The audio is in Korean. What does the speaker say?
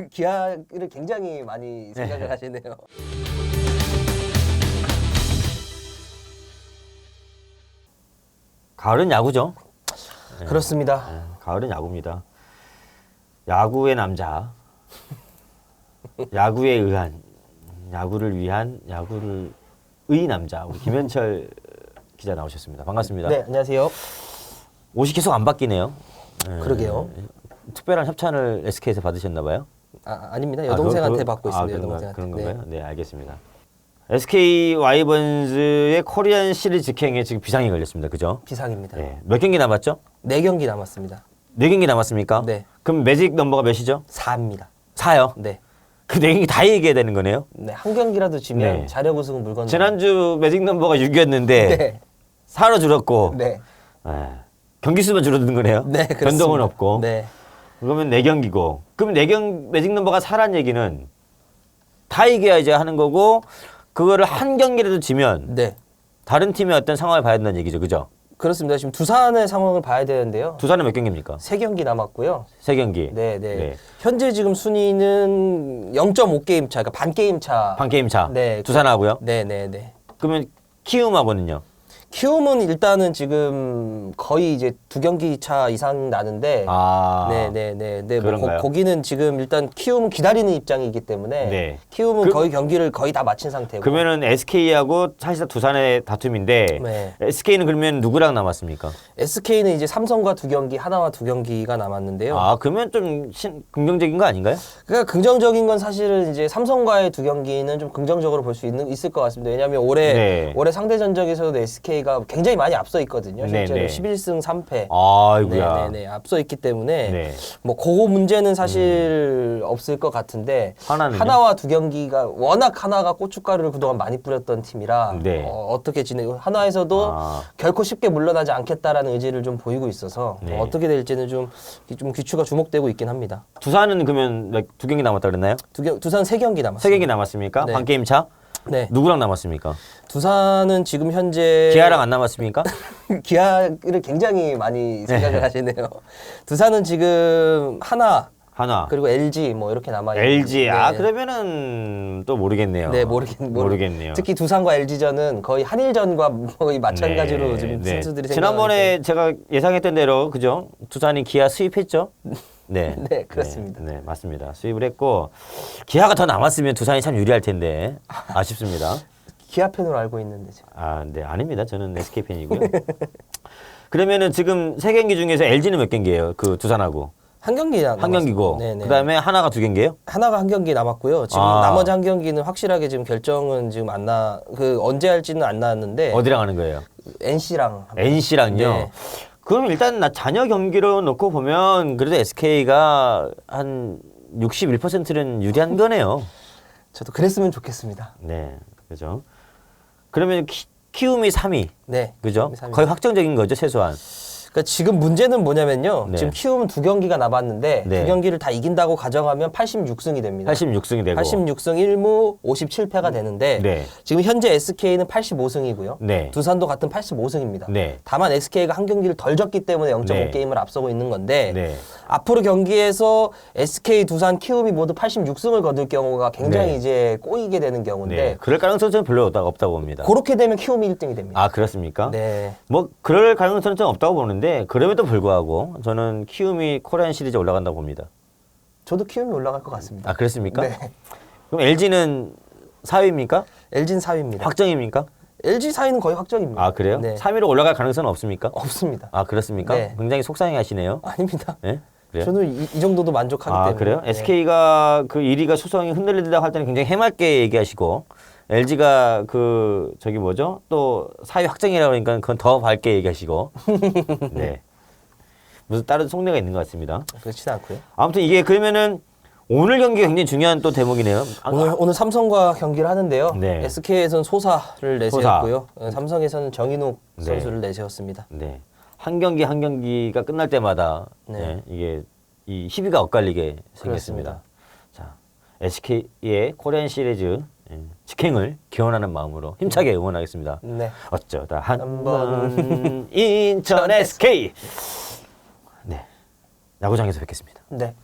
기아를 굉장히 많이 생각을 네. 하시네요. 가을은 야구죠. 그렇습니다. 네, 가을은 야구입니다. 야구의 남자. 야구에 의한 야구를 위한 야구를 의 남자 우리 김현철 기자 나오셨습니다. 반갑습니다. 네, 안녕하세요. 옷이 계속 안 바뀌네요. 네. 그러게요. 특별한 협찬을 SK에서 받으셨나 봐요. 아, 아닙니다. 아, 여동생한테 받고 아, 있습니다. 그런가- 여동생한테. 그런 네. 건가요? 네, 알겠습니다. SK 와이번즈의 코리안 시리즈 직행에 지금 비상이 걸렸습니다. 그죠? 비상입니다. 네. 네. 몇 경기 남았죠? 경기 남았습니다. 네 경기 남았습니까? 네. 그럼 매직 넘버가 몇이죠? 4입니다. 4요. 네. 그 네 경기 다 얘기해야 되는 거네요. 네, 한 경기라도 지면 네. 자력 우승은 물 건너. 지난주 매직 넘버가 6이었는데 네. 4로 줄었고 네. 예. 경기 수만 줄어든 거네요. 네, 그렇습니다. 변동은 없고. 네. 그러면 네 경기고. 그럼 네경 매직 넘버가 4란 얘기는 다 이겨야 이제 하는 거고 그거를 한 경기라도 지면 네. 다른 팀의 어떤 상황을 봐야 된다는 얘기죠. 그죠? 그렇습니다. 지금 두산의 상황을 봐야 되는데요. 두산은 몇 경기입니까? 세 경기 남았고요. 세 경기. 네, 네. 네. 현재 지금 순위는 0.5게임 차, 그러니까 반 게임 차. 반 게임 차. 네. 두산하고요. 네, 네, 네. 그러면 키움하고는요. 키움은 일단은 지금 거의 이제 두 경기 차 이상 나는데 아. 네, 네, 네, 네. 뭐 그런가요? 거, 거기는 지금 일단 키움은 기다리는 입장이기 때문에 네. 키움은 그- 거의 경기를 거의 다 마친 상태고. 그러면은 SK하고 사실상 두산의 다툼인데 네. SK는 그러면 누구랑 남았습니까? SK는 이제 삼성과 두 경기, 하나와 두 경기가 남았는데요. 아 그러면 좀 신, 긍정적인 거 아닌가요? 그러니까 긍정적인 건 사실은 이제 삼성과의 두 경기는 좀 긍정적으로 볼 수 있는 있을 것 같습니다. 왜냐하면 올해 네. 올해 상대 전적에서도 SK 가 굉장히 많이 앞서 있거든요. 네, 실제로 네. 11승 3패. 아이고야. 네네네 앞서 있기 때문에 네. 뭐 그거 문제는 사실 없을 것 같은데 하나는요? 하나와 두 경기가 워낙 하나가 고춧가루를 그동안 많이 뿌렸던 팀이라 네. 어, 떻게 지내고 하나에서도 아. 결코 쉽게 물러나지 않겠다라는 의지를 좀 보이고 있어서 네. 어, 어떻게 될지는 좀, 좀 귀추가 주목되고 있긴 합니다. 두산은 그러면 몇- 두 경기 남았다 그랬나요? 두 경, 두산 세 경기 남았습니다. 세 경기 남았습니까? 네. 반 게임 차? 네. 누구랑 남았습니까? 두산은 지금 현재 기아랑 안 남았습니까? 기아를 굉장히 많이 생각을 네. 하시네요. 두산은 지금 하나 하나. 그리고 LG 뭐 이렇게 남아 있는 LG. 아 그러면은 또 모르겠네요. 네 모르겠 모르- 모르겠네요. 특히 두산과 LG전은 거의 한일전과 거의 마찬가지로 네, 지금 네. 선수들이 지난번에 제가 예상했던 대로 그죠? 두산이 기아 수입했죠? 네. 네, 그렇습니다. 네, 네, 맞습니다. 수입을 했고 기아가 더 남았으면 두산이 참 유리할 텐데 아쉽습니다. 기아 팬으로 알고 있는데 지금. 아, 네, 아닙니다. 저는 SK 팬이고요. 그러면은 지금 세 경기 중에서 LG는 몇 경기예요? 그 두산하고 한 경기 남- 한 경기고 네네. 그다음에 하나가 두 경기예요? 하나가 한 경기 남았고요. 지금 아. 나머지 한 경기는 확실하게 지금 결정은 지금 안 나. 그 언제 할지는 안 나왔는데 어디랑 하는 거예요? NC랑 NC랑요. 네. 그럼 일단 나 잔여 경기로 놓고 보면 그래도 SK가 한 61%는 유리한 거네요. 저도 그랬으면 좋겠습니다. 네, 그죠. 그러면 키, 키움이 3위, 네. 그죠? 삼위. 거의 확정적인 거죠, 최소한. 그러니까 지금 문제는 뭐냐면요. 네. 지금 키움은 두 경기가 남았는데 네. 두 경기를 다 이긴다고 가정하면 86승이 됩니다. 86승이 되고. 86승 1무 57패가 되는데 네. 지금 현재 SK는 85승이고요. 네. 두산도 같은 85승입니다. 네. 다만 SK가 한 경기를 덜 졌기 때문에 0.5 네. 게임을 앞서고 있는 건데 네. 앞으로 경기에서 SK, 두산, 키움이 모두 86승을 거둘 경우가 굉장히 네. 이제 꼬이게 되는 경우인데 네. 그럴 가능성은 저는 별로 없다, 없다고 봅니다. 그렇게 되면 키움이 1등이 됩니다. 아, 그렇습니까? 네. 뭐 그럴 가능성은 좀 없다고 보는데 그럼에도 불구하고 저는 키움이 코리안 시리즈 올라간다고 봅니다. 저도 키움이 올라갈 것 같습니다. 아, 그렇습니까? 네. 그럼 LG는 4위입니까? LG는 4위입니다. 확정입니까? LG 4위는 거의 확정입니다. 아, 그래요? 네. 3위로 올라갈 가능성은 없습니까? 없습니다. 아, 그렇습니까? 네. 굉장히 속상해 하시네요. 아닙니다. 예? 그래요? 저는 이, 이 정도도 만족하기 아, 때문에. 그래요? 네. SK가 그 1위가 수성이 흔들리다 할 때는 굉장히 해맑게 얘기하시고 LG가 그 저기 뭐죠? 또 4위 확정이라고 하니까 그건 더 밝게 얘기하시고. 네. 무슨 다른 속내가 있는 것 같습니다. 그렇지는 않고요. 아무튼 이게 그러면은 오늘 경기가 굉장히 중요한 또 대목이네요. 아, 오늘 오늘 삼성과 경기를 하는데요. 네. SK에서는 소사를 내세웠고요. 어, 삼성에서는 정인욱 네. 선수를 내세웠습니다. 네. 한 경기 한 경기가 끝날 때마다 네. 네, 이게 이 희비가 엇갈리게 생겼습니다. 자, SK의 코리안 시리즈 예, 직행을 기원하는 마음으로 힘차게 응원하겠습니다. 네. 어쩌다 한 한번 인천 SK 네 야구장에서 뵙겠습니다. 네.